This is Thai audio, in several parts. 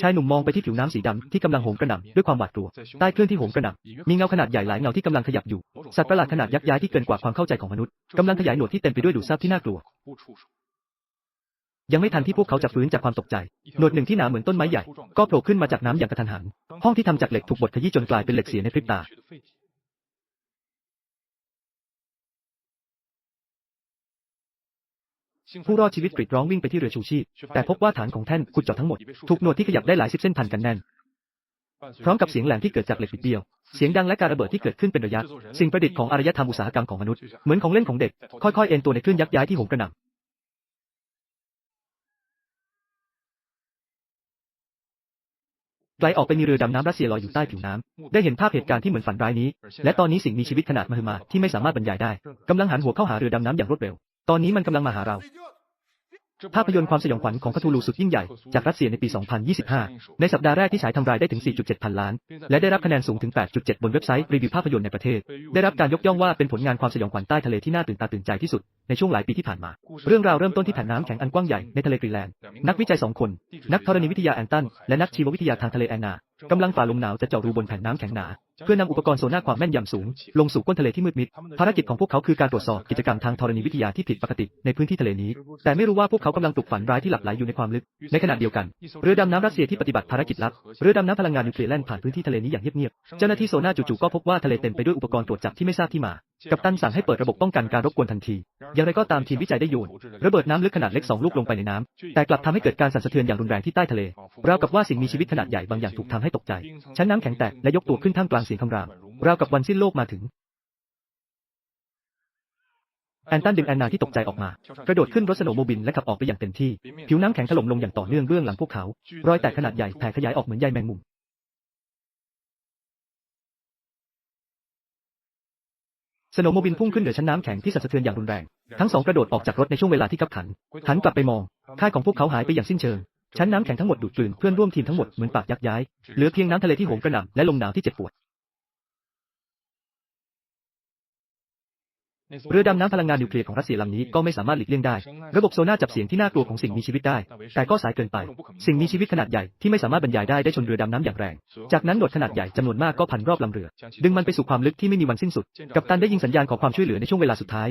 ชายหนุ่มมองไปที่ผิวน้ำสีดำที่กำลังโหมกระหน่ำด้วยความหวาดกลัว ใต้คลื่นที่โหมกระหน่ำมีเงาขนาดใหญ่หลายเงาที่กำลังขยับอยู่ สัตว์ประหลาดขนาดยักษ์ย้ายที่เกินกว่าความเข้าใจของมนุษย์กำลังขยายหนวดที่เต็มไปด้วยดูดซับที่น่ากลัว ยังไม่ทันที่พวกเขาจะฟื้นจากความตกใจ หนวดหนึ่งที่หนาเหมือนต้นไม้ใหญ่ ก็โผล่ขึ้นมาจากน้ำอย่างกระทันหัน ห้องที่ทำจากเหล็กถูกบดขยี้จนกลายเป็นเหล็กเสียในพริบตา ผู้รอดชีวิตกรีดร้องวิ่งไปที่เรือชูชีพ แต่พบว่าฐานของแท่นขุดเจาะทั้งหมด ถูกหนวดที่ขยับได้หลายสิบเส้นพันกันแน่น พร้อมกับเสียงแหลมที่เกิดจากเหล็กบิดเบี้ยว เสียงดังและการระเบิดที่เกิดขึ้นเป็นระยะ สิ่งประดิษฐ์ของอารยธรรมอุตสาหกรรมของมนุษย์ เหมือนของเล่นของเด็ก ค่อยๆ เอ็นตัวในคลื่นยักษ์ย้ายที่โหมกระหน่ำไกลออกไปมีเรือดำน้ำรัสเซียลอยอยู่ใต้ผิวน้ำ ได้เห็นภาพเหตุการณ์ที่เหมือนฝันร้ายนี้ และตอนนี้สิ่งมีชีวิตขนาดมหึมาที่ไม่สามารถบรรยายได้กำลังหันหัวเข้าหาเรือดำน้ำอย่างรวดเร็ว ตอนนี้มันกำลังมาหาเรา ภาพยนตร์ความสยองขวัญของคาทูลูสุดยิ่งใหญ่ จากรัสเซียในปี 2025 ในสัปดาห์แรกที่ฉายทำรายได้ถึง 4.7 พันล้าน และได้รับคะแนนสูงถึง 8.7 บนเว็บไซต์รีวิวภาพยนตร์ในประเทศ ได้รับการยกย่องว่าเป็นผลงานความสยองขวัญใต้ทะเลที่น่าตื่นตาตื่นใจที่สุด ในช่วงหลายปีที่ผ่านมา เรื่องราวเริ่มต้นที่แผ่นน้ำแข็งอันกว้างใหญ่ในทะเลกรีนแลนด์ นักวิจัยสองคน นักธรณีวิทยาแอนตัน และนักชีววิทยาทางทะเลแอนนากำลังฝ่าลมหนาวจะเจาะรูบนแผ่นน้ำแข็งหนา เพื่อนำอุปกรณ์โซน่าความแม่นยำสูง ลงสู่ก้นทะเลที่มืดมิด ภารกิจของพวกเขาคือการตรวจสอบกิจกรรมทางธรณีวิทยาที่ผิดปกติในพื้นที่ทะเลนี้ แต่ไม่รู้ว่าพวกเขากำลังปลุกฝันร้ายที่หลับไหลอยู่ในความลึก ในขณะเดียวกัน เรือดำน้ำรัสเซียที่ปฏิบัติภารกิจลับ เรือดำน้ำพลังงานนิวเคลียร์แล่นผ่านพื้นที่ทะเลนี้อย่างเงียบๆ เจ้าหน้าที่โซน่าจู่ๆก็พบว่าทะเลเต็มไปด้วยอุปกรณ์ตรวจจับที่ไม่ทราบที่มา กัปตันสั่งให้เปิดระบบป้องกันการรบกวนทันที อย่างไรก็ตามทีมวิจัยได้โยนระเบิดน้ำลึกขนาดเล็กสองลูกลงไปในน้ำ แต่กลับทำให้เกิดการสั่นสะเทือนอย่างรุนแรงที่ใต้ทะเลราวกับว่าสิ่งมีชีวิตขนาดใหญ่บางอย่างถูกทำให้ตกใจ ชั้นน้ำแข็งแตกและยกตัวขึ้นท่ามกลางเสียงคำรามราวกับวันสิ้นโลกมาถึงแอนตันดึงแอนนาที่ตกใจออกมา กระโดดขึ้นรถสโนโมบิลและขับออกไปอย่างเต็มที่ ผิวน้ำแข็งถล่มลงอย่างต่อเนื่องเบื้องหลังพวกเขา รอยแตกขนาดใหญ่แผ่ขยายออกเหมือนใยแมงมุม สโนว์โมบิลพุ่งขึ้นเหนือชั้นน้ำแข็งที่สั่นสะเทือนอย่างรุนแรง ทั้งสองกระโดดออกจากรถในช่วงเวลาที่ขับขัน หันกลับไปมองค่ายของพวกเขาหายไปอย่างสิ้นเชิง ชั้นน้ำแข็งทั้งหมดดูดกลืนเพื่อนร่วมทีมทั้งหมดเหมือนปากยักย้าย เหลือเพียงน้ำทะเลที่โหมกระหน่ำและลมหนาวที่เจ็บปวด เรือดำน้ำพลังงานนิวเคลียร์ของรัสเซียลำนี้ก็ไม่สามารถหลีกเลี่ยงได้ ระบบโซน่าจับเสียงที่น่ากลัวของสิ่งมีชีวิตได้ แต่ก็สายเกินไป สิ่งมีชีวิตขนาดใหญ่ที่ไม่สามารถบรรยายได้ได้ชนเรือดำน้ำอย่างแรง จากนั้นหนวดขนาดใหญ่จำนวนมากก็พันรอบลำเรือ ดึงมันไปสู่ความลึกที่ไม่มีวันสิ้นสุด กัปตันได้ยิงสัญญาณขอความช่วยเหลือในช่วงเวลาสุดท้าย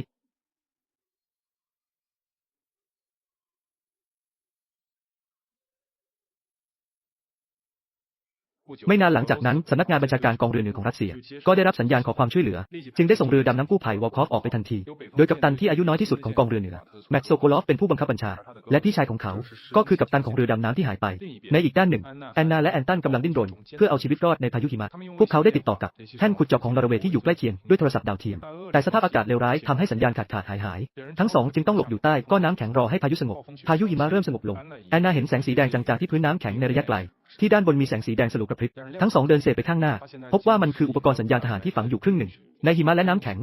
ไม่นานหลังจากนั้นสำนักงานบัญชาการกองเรือเหนือของรัสเซีย ก็ได้รับสัญญาณขอความช่วยเหลือ จึงได้ส่งเรือดำน้ำกู้ภัยวอลคอฟออกไปทันที โดยกัปตันที่อายุน้อยที่สุดของกองเรือเหนือแม็กซ์โซโกลอฟเป็นผู้บังคับบัญชา และพี่ชายของเขา ก็คือกัปตันของเรือดำน้ำที่หายไป ในอีกด้านหนึ่ง แอนนาและแอนตันกำลังดิ้นรน เพื่อเอาชีวิตรอดในพายุหิมะ พวกเขาได้ติดต่อกับแท่นขุดเจาะของนอร์เวย์ที่อยู่ใกล้เคียงด้วยโทรศัพท์ดาวเทียม แต่สภาพอากาศเลวร้ายทำให้สัญญาณขาดขาดหายหาย ทั้งสองจึงต้องหลบอยู่ใต้ก้อนน้ำแข็งรอให้พายุสงบ พายุหิมะเริ่มสงบลง แอนนาเห็นแสงสีแดงจางๆที่พื้นน้ำแข็งในระยะไกล ที่ด้านบนมีแสงสีแดงสลัวกระพริบ ทั้งสองเดินเซไปข้างหน้า พบว่ามันคืออุปกรณ์สัญญาณทหารที่ฝังอยู่ครึ่งหนึ่ง ในหิมะและน้ำแข็ง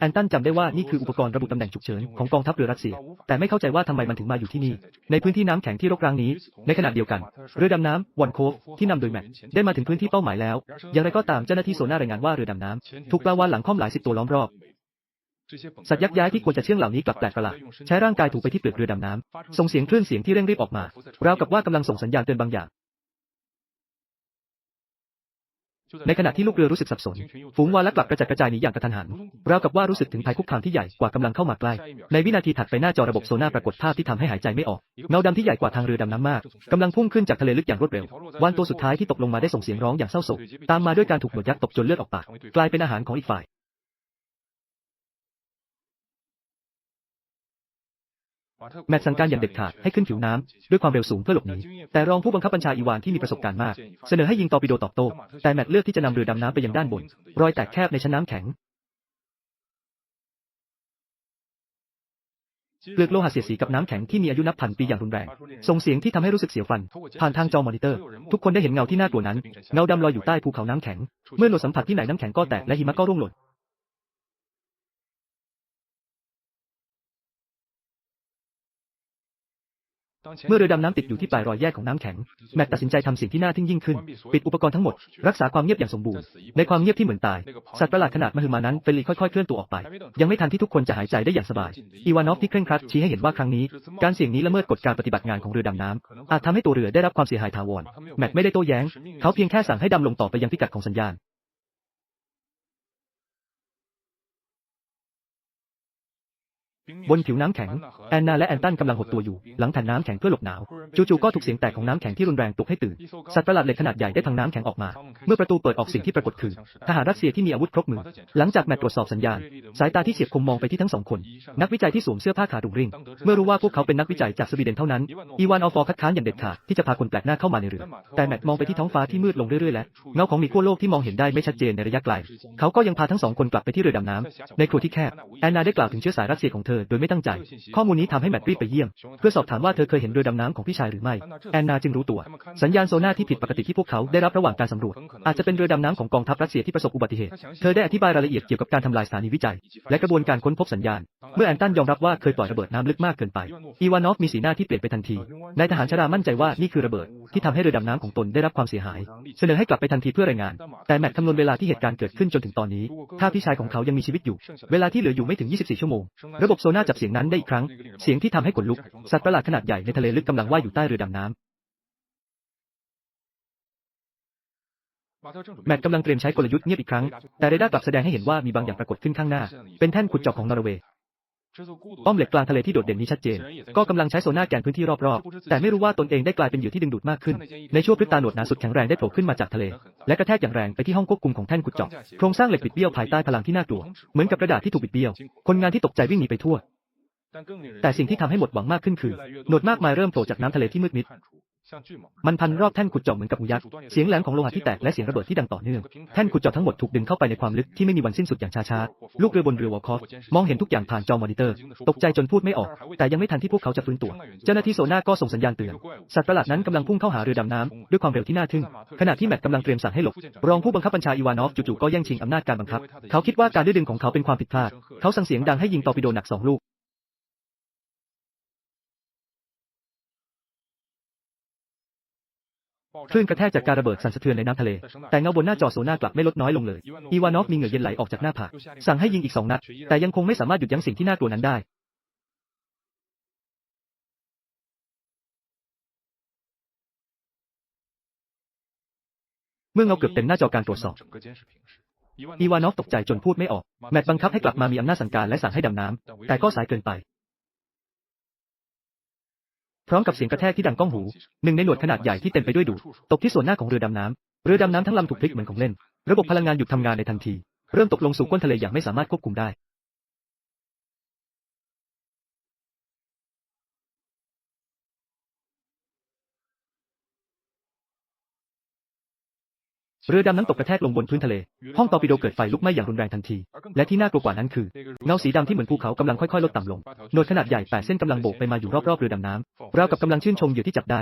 แอนตันจำได้ว่านี่คืออุปกรณ์ระบุตำแหน่งฉุกเฉินของกองทัพเรือรัสเซีย แต่ไม่เข้าใจว่าทำไมมันถึงมาอยู่ที่นี่ ในพื้นที่น้ำแข็งที่รกร้างนี้ ในขณะเดียวกัน เรือดำน้ำวอนโคฟที่นำโดยแม็กได้มาถึงพื้นที่เป้าหมายแล้ว อย่างไรก็ตามเจ้าหน้าที่โซน่ารายงานว่าเรือดำน้ำถูกปลาวาฬหลังค่อมหลายสิบตัวล้อมรอบ สัตว์ยักษ์ย้ายที่ควรจะเชื่องเหล่านี้กลับแปลกประหลาดใช้ร่างกายถูไปที่เปลือกเรือดำน้ำส่งเสียงคลื่นเสียงที่เร่งรีบออกมาราวกับว่ากำลังส่งสัญญาณเตือนบางอย่าง ในขณะที่ลูกเรือรู้สึกสับสน ฝูงวาฬกลับกระจัดกระจายหนีอย่างกระทันหันราวกับว่ารู้สึกถึงภัยคุกคามที่ใหญ่กว่ากำลังเข้ามาใกล้ ในวินาทีถัดไปหน้าจอระบบโซน่าปรากฏภาพที่ทำให้หายใจไม่ออกเงาดำที่ใหญ่กว่าทางเรือดำน้ำมากกำลังพุ่งขึ้นจากทะเลลึกอย่างรวดเร็ววานตัวสุดท้ายที่ตกลงมาได้ส่งเสียงร้องอย่างเศร้าโศกตามมาด้วยการถูกหนวดยักษ์ตบจนเลือดออกปากกลายเป็นอาหารของอีกฝ่าย แมตสั่งการอย่างเด็ดขาดให้ขึ้นผิวน้ำด้วยความเร็วสูงเพื่อหลบหนีแต่รองผู้บังคับบัญชาอีวานที่มีประสบการณ์มาก เสนอให้ยิงตอร์ปิโดตอบโต้แต่แมตเลือกที่จะนำเรือดำน้ำไปยังด้านบน รอยแตกแคบในชั้นน้ำแข็งเปลือกโลหะเสียสีกับน้ำแข็งที่มีอายุนับพันปีอย่างรุนแรง ส่งเสียงที่ทำให้รู้สึกเสียวฟัน ผ่านทางจอมอนิเตอร์ ทุกคนได้เห็นเงาที่น่ากลัวนั้น เงาดำลอยอยู่ใต้ภูเขาน้ำแข็ง เมื่อหนสัมผัสที่ไหนน้ำแข็งก็แตกและหิมะก็ร่วงหล่น เมื่อเรือดำน้ำติดอยู่ที่ปลายรอยแยกของน้ำแข็ง แมตต์ตัดสินใจทำสิ่งที่น่าทึ่งยิ่งขึ้น ปิดอุปกรณ์ทั้งหมด รักษาความเงียบอย่างสมบูรณ์ ในความเงียบที่เหมือนตาย สัตว์ประหลาดขนาดมหึมานั้นเฟลีค่อยๆเคลื่อนตัวออกไป ยังไม่ทันที่ทุกคนจะหายใจได้อย่างสบาย อีวานอฟที่เคร่งครัดชี้ให้เห็นว่าครั้งนี้ การเสี่ยงนี้ละเมิดกฎการปฏิบัติงานของเรือดำน้ำอาจทำให้ตัวเรือได้รับความเสียหายถาวร แมตต์ไม่ได้โต้แย้ง เขาเพียงแค่สั่งให้ดำลงต่อไปยังพิกัดของสัญญาณ บนผิวน้ำแข็ง แอนนาและแอนตันกำลังหดตัวอยู่ หลังแผ่นน้ำแข็งเพื่อหลบหนาว จู่ๆก็ถูกเสียงแตกของน้ำแข็งที่รุนแรงปลุกให้ตื่น สัตว์ประหลาดเหล็กขนาดใหญ่ได้พังน้ำแข็งออกมา เมื่อประตูเปิดออกสิ่งที่ปรากฏคือ ทหารรัสเซียที่มีอาวุธครบมือ หลังจากแมตต์ตรวจสอบสัญญาณ สายตาที่เฉียบคมมองไปที่ทั้งสองคน นักวิจัยที่สวมเสื้อผ้าขาดุงริ่ง เมื่อรู้ว่าพวกเขาเป็นนักวิจัยจากสวีเดนเท่านั้น อีวานออฟอร์คัดค้านอย่างเด็ดขาดที่จะพาคนแปลกหน้าเข้ามาในเรือ แต่แมตต์มองไปที่ท้องฟ้าที่มืดลงเรื่อยๆ และเงาของมีขั้วโลกที่มองเห็นได้ไม่ชัดเจนในระยะไกล เขาก็ยังพาทั้งสองคนกลับไปที่เรือดำน้ำในครัวที่แคบแอนนาได้กล่าวถึงเชื้อสายรัสเซียของเธอโดยไม่ตั้งใจ ข้อมูลนี้ทำให้แมตต์รีบไปเยี่ยม เพื่อสอบถามว่าเธอเคยเห็นเรือดำน้ำของพี่ชายหรือไม่ แอนนาจึงรู้ตัว สัญญาณโซน่าที่ผิดปกติที่พวกเขาได้รับระหว่างการสำรวจ อาจจะเป็นเรือดำน้ำของกองทัพรัสเซียที่ประสบอุบัติเหตุ เธอได้อธิบายรายละเอียดเกี่ยวกับการทำลายสถานีวิจัย และกระบวนการค้นพบสัญญาณ เมื่อแอนตันยอมรับว่าเคยปล่อยระเบิดน้ำลึกมากเกินไป อีวานอฟมีสีหน้าที่เปลี่ยนไปทันที นายทหารชรามั่นใจว่านี่คือระเบิดที่ทำให้เรือดำน้ำของตนได้รับความเสียหาย เสนอให้กลับไปทันทีเพื่อรายงาน แต่แมตต์คำนวณเวลาที่เหตุการณ์เกิดขึ้นจนถึงตอนนี้ ถ้าพี่ชายของเขายังมีชีวิตอยู่ เวลาที่เหลืออยู่ไม่ถึง 24 ชั่วโมง ระบบโซน่าจับเสียงนั้นได้อีกครั้ง เสียงที่ทำให้ขนลุก สัตว์ประหลาดขนาดใหญ่ในทะเลลึกกำลังว่ายอยู่ใต้เรือดำน้ำแมตต์กำลังเตรียมใช้กลยุทธ์เงียบอีกครั้ง แต่เรดาร์กลับแสดงให้เห็นว่ามีบางอย่างปรากฏขึ้นข้างหน้า เป็นแท่นขุดเจาะของนอร์เวย์ ป้อมเหล็กกลางทะเลที่โดดเด่นนี้ชัดเจน ก็กำลังใช้โซน่าแกนพื้นที่รอบๆ แต่ไม่รู้ว่าตนเองได้กลายเป็นเหยื่อที่ดึงดูดมากขึ้น ในช่วงพริบตาหนวดหนาสุดแข็งแรงได้โผล่ขึ้นมาจากทะเล และกระแทกอย่างแรงไปที่ห้องควบคุมของแท่นขุดเจาะ โครงสร้างเหล็กบิดเบี้ยวภายใต้พลังที่น่ากลัว เหมือนกับกระดาษที่ถูกบิดเบี้ยว คนงานที่ตกใจวิ่งหนีไปทั่ว แต่สิ่งที่ทำให้หมดหวังมากขึ้นคือ หนวดมากมายเริ่มโผล่จากน้ำทะเลที่มืดมิด มันพันรอบแท่นขุดเจาะเหมือนกับงูยักษ์ เสียงแหลมของโลหะที่แตกและเสียงระเบิดที่ดังต่อเนื่อง แท่นขุดเจาะทั้งหมดถูกดึงเข้าไปในความลึกที่ไม่มีวันสิ้นสุดอย่างช้าๆ ลูกเรือบนเรือวอลคอฟมองเห็นทุกอย่างผ่านจอมอนิเตอร์ ตกใจจนพูดไม่ออก แต่ยังไม่ทันที่พวกเขาจะฟื้นตัว เจ้าหน้าที่โซน่าก็ส่งสัญญาณเตือน สัตว์ประหลาดนั้นกำลังพุ่งเข้าหาเรือดำน้ำด้วยความเร็วที่น่าทึ่ง ขณะที่แมตต์กำลังเตรียมสั่งให้หลบ รองผู้บังคับบัญชาอีวานอฟจู่ๆก็แย่งชิงอำนาจการบังคับ เขาคิดว่าการดื้อดึงของเขาเป็นความผิดพลาด เขาสั่งเสียงดังให้ยิงตอร์ปิโดหนักสองลูก คลื่นกระแทกจากการระเบิดสั่นสะเทือนในน้ำทะเล แต่เงาบนหน้าจอโซน่ากลับไม่ลดน้อยลงเลย อีวานอฟมีเหงื่อเย็นไหลออกจากหน้าผาก สั่งให้ยิงอีกสองนัด แต่ยังคงไม่สามารถหยุดยั้งสิ่งที่น่ากลัวนั้นได้ เมื่อเงาเกือบเต็มหน้าจอการตรวจสอบ อีวานอฟตกใจจนพูดไม่ออก แมตต์บังคับให้กลับมามีอำนาจสั่งการและสั่งให้ดำน้ำ แต่ก็สายเกินไป พร้อมกับเสียงกระแทกที่ดังก้องหู หนึ่งในหนวดขนาดใหญ่ที่เต็มไปด้วยดูดตกที่ส่วนหน้าของเรือดำน้ำเรือดำน้ำทั้งลำถูกพลิกเหมือนของเล่น ระบบพลังงานหยุดทำงานในทันที เริ่มตกลงสู่ก้นทะเลอย่างไม่สามารถควบคุมได้ เรือดำนั้นตกกระแทกลงบนพื้นทะเล ห้องตอร์ปิโดเกิดไฟลุกไหม้อย่างรุนแรงทันที และที่น่ากลัวกว่านั้นคือ เงาสีดำที่เหมือนภูเขากำลังค่อยๆ ลดต่ำลง หนวดขนาดใหญ่แปดเส้นกำลังโบกไปมาอยู่รอบๆเรือดำน้ำราวกับกำลังชื่นชมเหยื่อที่จับได้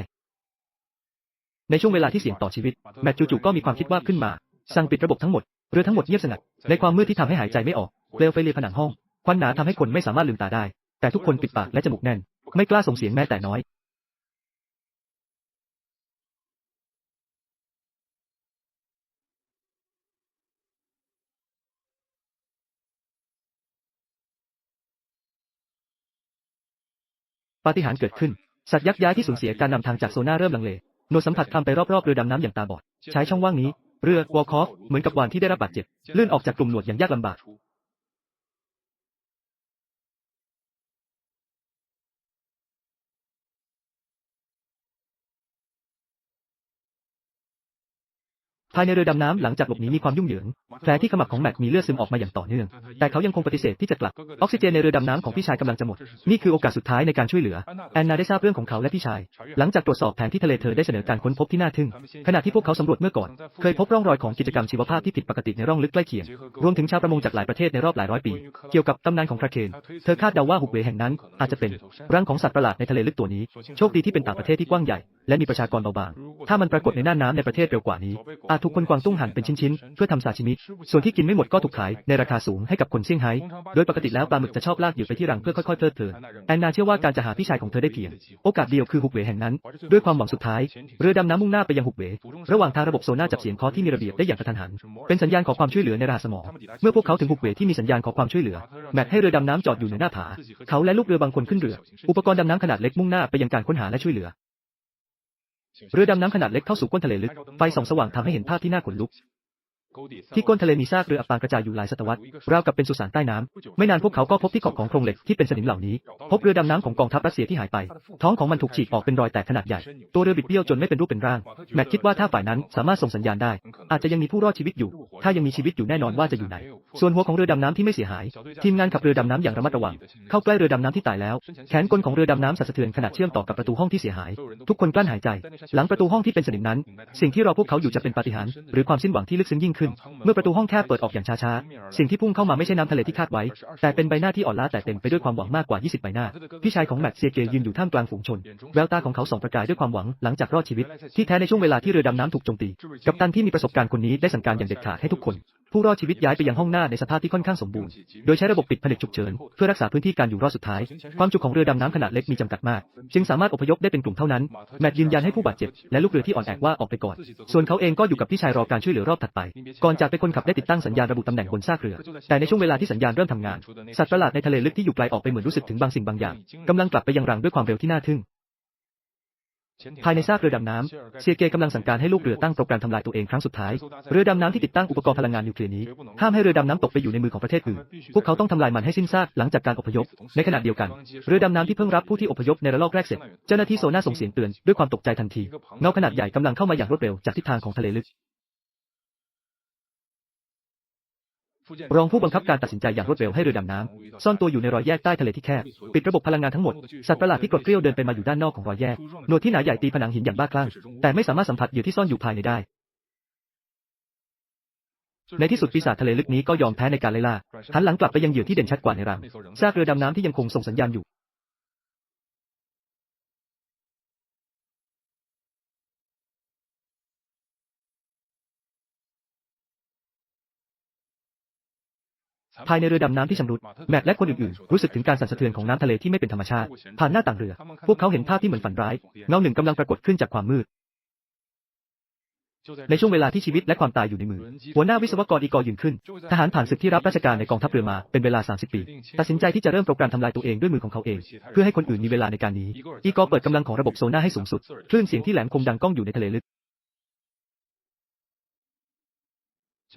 ในช่วงเวลาที่เสี่ยงต่อชีวิต แมตต์จู่ๆก็มีความคิดว่าขึ้นมา สั่งปิดระบบทั้งหมด เรือทั้งหมดเงียบสงัด ในความมืดที่ทำให้หายใจไม่ออก เปลวไฟเลียผนังห้อง ควันหนาทำให้คนไม่สามารถลืมตาได้ แต่ทุกคนปิดปากและจมูกแน่น ไม่กล้าส่งเสียงแม้แต่น้อย ปาฏิหาริย์เกิดขึ้น สัตว์ยักษ์ย้ายที่สูญเสียการนำทางจากโซน่าเริ่มลังเลหนวดสัมผัสคำไปรอบๆเรือดำน้ำอย่างตาบอด ใช้ช่องว่างนี้ เรือวอลคอฟเหมือนกับวานที่ได้รับบาดเจ็บ เลื่อนออกจากกลุ่มหนวดอย่างยากลำบาก ภายในเรือดำน้ำหลังจากหลบหนีมีความยุ่งเหยิง แผลที่ขมับของแม็กมีเลือดซึมออกมาอย่างต่อเนื่อง แต่เขายังคงปฏิเสธที่จะกลับ ออกซิเจนในเรือดำน้ำของพี่ชายกำลังจะหมด นี่คือโอกาสสุดท้ายในการช่วยเหลือ แอนนาได้ทราบเรื่องของเขาและพี่ชาย หลังจากตรวจสอบแผนที่ทะเลเธอได้เสนอการค้นพบที่น่าทึ่ง ขณะที่พวกเขาสำรวจเมื่อก่อน เคยพบร่องรอยของกิจกรรมชีวภาพที่ผิดปกติในร่องลึกใกล้เคียง รวมถึงชาวประมงจากหลายประเทศในรอบหลายร้อยปี เกี่ยวกับตำนานของคราเคน เธอคาดเดาว่าหุบเหวแห่งนั้น อาจจะเป็นรังของสัตว์ประหลาดในทะเลลึกตัวนี้ โชคดีที่เป็นต่างประเทศที่กว้างใหญ่ และมีประชากรเบาบาง ถ้ามันปรากฏในน่านน้ำในประเทศเร็วกว่านี้อาจถูกคนกวางตุ้งหั่นเป็นชิ้นๆ เพื่อทำซาชิมิ ส่วนที่กินไม่หมดก็ถูกขายในราคาสูงให้กับคนเซี่ยงไฮ้ โดยปกติแล้วปลาหมึกจะชอบลากเหยื่อไปที่รังเพื่อค่อยๆเพลิดเพลินแอนนาเชื่อว่าการจะหาพี่ชายของเธอได้เพียง โอกาสเดียวคือหุบเหวแห่งนั้น ด้วยความหวังสุดท้าย เรือดำน้ำมุ่งหน้าไปยังหุบเหว ระหว่างทางระบบโซน่าจับเสียงคาะที่มีระเบียบได้อย่างกระทันหัน เป็นสัญญาณขอความช่วยเหลือในรหัสสมองเมื่อพวกเขาถึงหุบเหวที่มีสัญญาณขอความช่วยเหลือ แมทให้เรือดำน้ำจอดอยู่เหนือหน้าผา เขาและลูกเรือบางคนขึ้นเรือ อุปกรณ์ดำน้ำขนาดเล็กมุ่งหน้าไปยังการค้นหาและช่วยเหลือ เรือดำน้ำขนาดเล็กเข้าสู่ก้นทะเลลึก ไฟส่องสว่างทำให้เห็นภาพที่น่าขนลุก ที่ก้นทะเลมีซากเรืออับปางกระจายอยู่หลายศตวรรษ ราวกับเป็นสุสานใต้น้ำ ไม่นานพวกเขาก็พบที่ขอบของโครงเหล็กที่เป็นสนิมเหล่านี้ พบเรือดำน้ำของกองทัพรัสเซียที่หายไป ท้องของมันถูกฉีกออกเป็นรอยแตกขนาดใหญ่ ตัวเรือบิดเบี้ยวจนไม่เป็นรูปเป็นร่าง แมทคิดว่าถ้าฝ่ายนั้นสามารถส่งสัญญาณได้ อาจจะยังมีผู้รอดชีวิตอยู่ ถ้ายังมีชีวิตอยู่แน่นอนว่าจะอยู่ไหน ส่วนหัวของเรือดำน้ำที่ไม่เสียหาย ทีมงานขับเรือดำน้ำอย่างระมัดระวัง เข้าใกล้เรือดำน้ำที่ตายแล้ว แขนกลของเรือดำน้ำสั่นสะเทือนขณะเชื่อมต่อกับประตูห้องที่เสียหาย ทุกคนกลั้นหายใจ หลังประตูห้องที่เป็นสนิมนั้น สิ่งที่รอพวกเขาอยู่จะเป็นปาฏิหาริย์หรือความสิ้นหวังที่ลึกซึ้งยิ่งขึ้นเมื่อประตูห้องแคบเปิดออกอย่างช้าๆ สิ่งที่พุ่งเข้ามาไม่ใช่น้ำทะเลที่คาดไว้ แต่เป็นใบหน้าที่อ่อนล้าแต่เต็มไปด้วยความหวังมากกว่า 20 ใบหน้า พี่ชายของแมทเซียเกยืนอยู่ท่ามกลางฝูงชน แววตาของเขาส่องประกายด้วยความหวังหลังจากรอดชีวิต ที่แท้ในช่วงเวลาที่เรือดำน้ำถูกโจมตี กัปตันที่มีประสบการณ์คนนี้ได้สั่งการอย่างเด็ดขาดให้ทุกคน ผู้รอดชีวิตย้ายไปยังห้องหน้าในสภาพที่ค่อนข้างสมบูรณ์ โดยใช้ระบบปิดผนึกฉุกเฉิน เพื่อรักษาพื้นที่การอยู่รอดสุดท้าย ความจุของเรือดำน้ำขนาดเล็กมีจำกัดมาก จึงสามารถอพยพได้เป็นกลุ่มเท่านั้น แมทยืนยันให้ผู้บาดเจ็บและลูกเรือที่อ่อนแอว่าออกไปก่อน ส่วนเขาเองก็อยู่กับพี่ชายรอการช่วยเหลือรอบถัดไปก่อนจากไปคนขับได้ติดตั้งสัญญาณระบุตำแหน่งบนซากเรือ แต่ในช่วงเวลาที่สัญญาณเริ่มทำงาน สัตว์ประหลาดในทะเลลึกที่อยู่ไกลออกไปเหมือนรู้สึกถึงบางสิ่งบางอย่างกำลังกลับไปยังรังด้วยความเร็วที่น่าทึ่งภายในซากเรือดำน้ำเซียเกกำลังสั่งการให้ลูกเรือตั้งโปรแกรมทำลายตัวเองครั้งสุดท้าย เรือดำน้ำที่ติดตั้งอุปกรณ์พลังงานนิวเคลียร์นี้ห้ามให้เรือดำน้ำตกไปอยู่ในมือของประเทศอื่น พวกเขาต้องทำลายมันให้สิ้นซากหลังจากการอพยพ ในขณะเดียวกัน เรือดำน้ำที่เพิ่งรับผู้ที่อพยพในระลอกแรกเสร็จ เจ้าหน้าที่โซน่าส่งเสียงเตือนด้วยความตกใจทันที เงาขนาดใหญ่กำลังเข้ามาอย่างรวดเร็วจากทิศทางของทะเลลึก รองผู้บังคับการตัดสินใจอย่างรวดเร็วให้เรือดำน้ำซ่อนตัวอยู่ในรอยแยกใต้ทะเลที่แคบ ปิดระบบพลังงานทั้งหมด สัตว์ประหลาดที่กรดเกลี้ยวเดินไปมาอยู่ด้านนอกของรอยแยก หนวดที่หนาใหญ่ตีผนังหินอย่างบ้าคลั่ง แต่ไม่สามารถสัมผัสเหยื่อที่ซ่อนอยู่ภายในได้ ในที่สุดปีศาจทะเลลึกนี้ก็ยอมแพ้ในการไล่ล่าหันหลังกลับไปยังเหยื่อที่เด่นชัดกว่าในรังซากเรือดำน้ำที่ยังคงส่งสัญญาณอยู่ ภายในเรือดำน้ำที่ชำรุด แมทและคนอื่นๆ รู้สึกถึงการสั่นสะเทือนของน้ำทะเลที่ไม่เป็นธรรมชาติ ผ่านหน้าต่างเรือ พวกเขาเห็นภาพที่เหมือนฝันร้าย เงาหนึ่งกำลังปรากฏขึ้นจากความมืด ในช่วงเวลาที่ชีวิตและความตายอยู่ในมือ หัวหน้าวิศวกรอีกอยืนขึ้น ทหารผ่านศึกที่รับราชการในกองทัพเรือมาเป็นเวลา 30 ปี ตัดสินใจที่จะเริ่มโปรแกรมทำลายตัวเองด้วยมือของเขาเอง เพื่อให้คนอื่นมีเวลาในการนี้ อีกอเปิดกำลังของระบบโซน่าให้สูงสุด คลื่นเสียงที่แหลมคมดังก้องอยู่ในทะเลลึก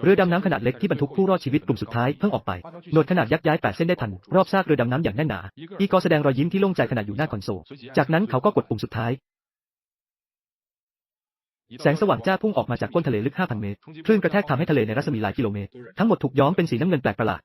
เรือดำน้ำขนาดเล็กที่บรรทุกผู้รอดชีวิตกลุ่มสุดท้ายเพิ่งออกไป หนวดขนาดยักษ์ย้ายแปดเส้นได้ทัน รอบซากเรือดำน้ำอย่างแน่นหนา อีกอแสดงรอยยิ้มที่โล่งใจขณะอยู่หน้าคอนโซล จากนั้นเขาก็กดปุ่มสุดท้าย แสงสว่างจ้าพุ่งออกมาจากก้นทะเลลึก 5,000 เมตร คลื่นกระแทกทำให้ทะเลในรัศมีหลายกิโลเมตร ทั้งหมดถูกย้อมเป็นสีน้ำเงินแปลกประหลาด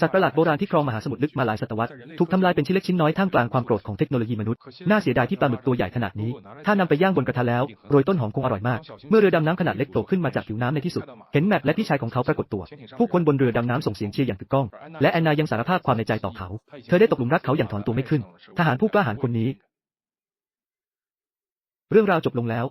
สัตว์ประหลาดโบราณที่ครองมหาสมุทรลึกมาหลายศตวรรษ ถูกทำลายเป็นชิ้นเล็กชิ้นน้อยท่ามกลางความโกรธของเทคโนโลยีมนุษย์ น่าเสียดายที่ปลาหมึกตัวใหญ่ขนาดนี้ ถ้านำไปย่างบนกระทะแล้ว โรยต้นหอมคงอร่อยมาก เมื่อเรือดำน้ำขนาดเล็กโผล่ขึ้นมาจากผิวน้ำในที่สุด เห็นแมทและพี่ชายของเขาปรากฏตัว ผู้คนบนเรือดำน้ำส่งเสียงเชียร์อย่างกึกก้อง และแอนนายังสารภาพความในใจต่อเขา เธอได้ตกหลุมรักเขาอย่างถอนตัวไม่ขึ้น ทหารผู้กล้าหาญคนนี้ เรื่องราวจบลงแล้ว